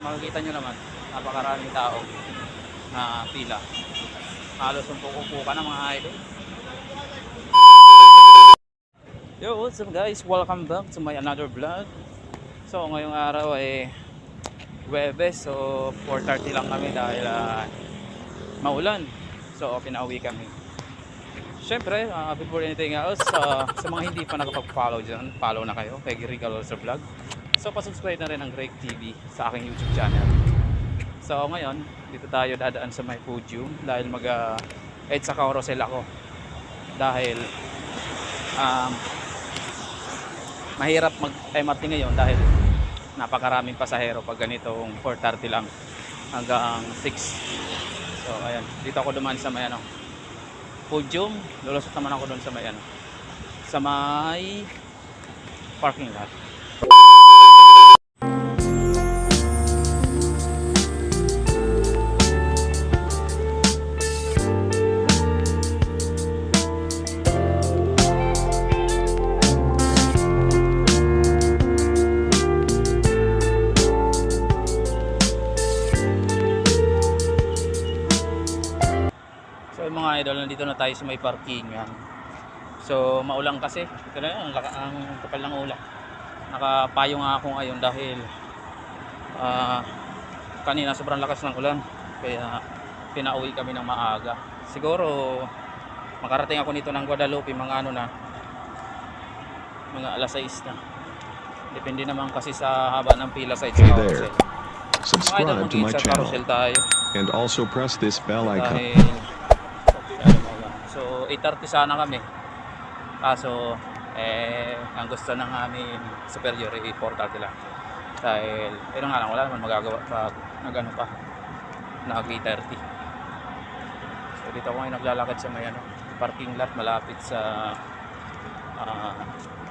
Makikita nyo naman, napakaraming tao na pila. Halos umpok-upo ka na mga idol. Yo, what's up guys? Welcome back to my another vlog. So, ngayong araw ay Webes. So, 4.30 lang kami dahil ah, maulan. So, pinauwi kami. Siyempre, ah, before anything else, ah, sa mga hindi pa nakapag-follow dyan, follow na kayo kay Gary Calorza Vlog. So, pasubscribe na rin ang Greg TV sa aking YouTube channel. So, ngayon, dito tayo dadaan sa may podium dahil mag uh, sa carousel ako. Dahil um, mahirap mag-MRT ngayon dahil napakaraming pasahero pag ganitong 4.30 lang hanggang 6. So, ayan. Dito ako dumaan sa may ano, podium. Lulusot naman ako doon sa may ano, sa may parking lot. Mga idol, nandito na tayo sa may parkingan. So maulang kasi. Ito na yun, ang, ang kapal ng ulan. Nakapayo nga ako ngayon dahil ah, kanina sobrang lakas ng ulan. Kaya pinauwi kami ng maaga. Siguro makarating ako nito ng Guadalupe mga ano na mga alas 6 na. Depende naman kasi sa haba ng pila sa Hey there. Subscribe to my channel and also press this bell icon. So 8.30 sana kami. Kaso eh ang gusto ng aming superior ay 4.30 lang. Dahil eh nga lang wala naman magagawa pag nagano pa nag 8.30. So dito ako ngayon naglalakad sa may ano, parking lot malapit sa ah,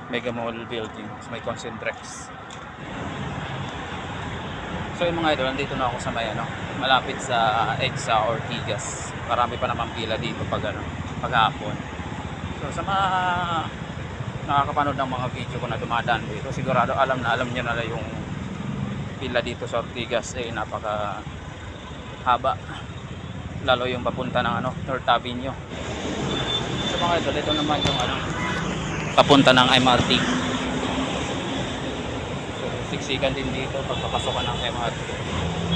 Mega Mall building sa may Concentrex. So yung mga idol, nandito na ako sa may ano, malapit sa EDSA Ortigas. Marami pa naman pila dito pag ano, paghapon. So sa mga nakakapanood ng mga video ko na dumadaan dito, sigurado alam na alam niyo na yung pila dito sa Ortigas eh napaka haba. Lalo yung papunta ng ano, North Avenue. So mga idol, ito naman yung ano, papunta ng MRT. So, siksikan din dito pagpapasok ng MRT.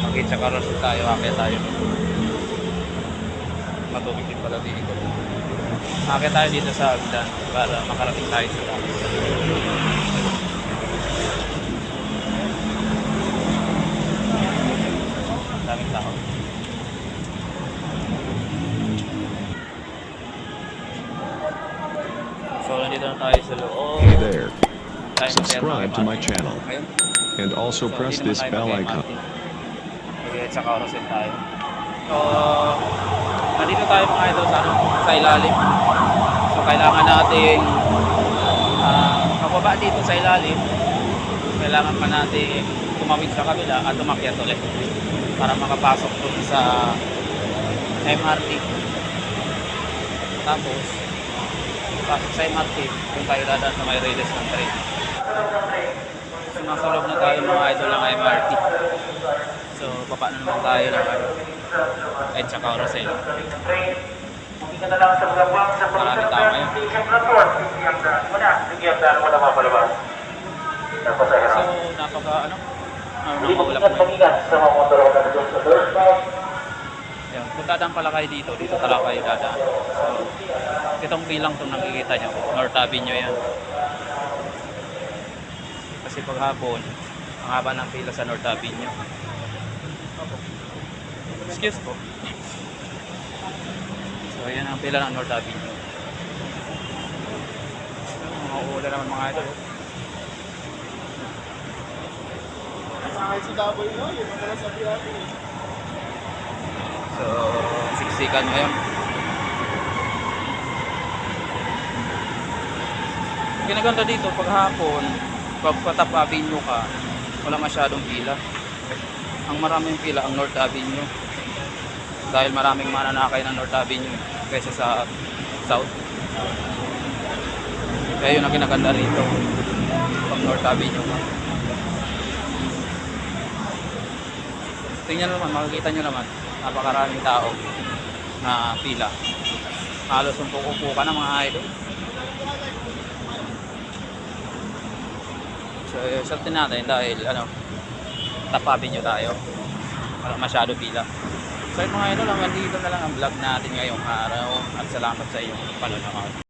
Mag sa carousel tayo, akit tayo. Matubig din pala dito. Akit tayo dito sa Agdan para makarating tayo sa. Ang daming tao. So, nandito na tayo sa loob. Hey there. Subscribe to my channel and also So, press this bell icon. Okay, sa carousel tayo. So, nandito tayo mga idol sa, ano, sa ilalim. So, kailangan nating uh, pababa dito sa ilalim. Kailangan pa nating tumawid sa kabila at umakyat ulit para makapasok dun sa MRT. Tapos, pasok sa MRT, kung tayo dadaan sa may release ng train. So, nasa loob na tayo mga idol ng MRT. So, baba na naman tayo ng ano, at sa carousel. Maraming tao ngayon. So, napaka ano, ano nang maulap na. Yan, kung dadaan pala kayo dito, dito talaga kayo dadaan. So, itong bilang itong nakikita nyo, North Avenue yan. Kasi paghapon, ang haba ng pila sa North Avenue. Excuse po. So, yan ang pila ng North Avenue. Mga uula naman mga idol. So, siksikan ngayon. Kinaganda dito, pag hapon, pag patap avenue ka, wala masyadong pila. Ang maraming pila ang North Avenue. Dahil maraming mananakay ng North Avenue kaysa sa South. Kaya yun ang kinaganda rito. Pag North Avenue ka. tingnan naman, makikita nyo naman, napakaraming tao na pila. Halos upo-upo ka na mga idol. So, shortin natin dahil ano, top avenue tayo. Para masyado pila. So, mga idol, hanggang dito na lang ang vlog natin ngayong araw. At salamat sa iyong panonood.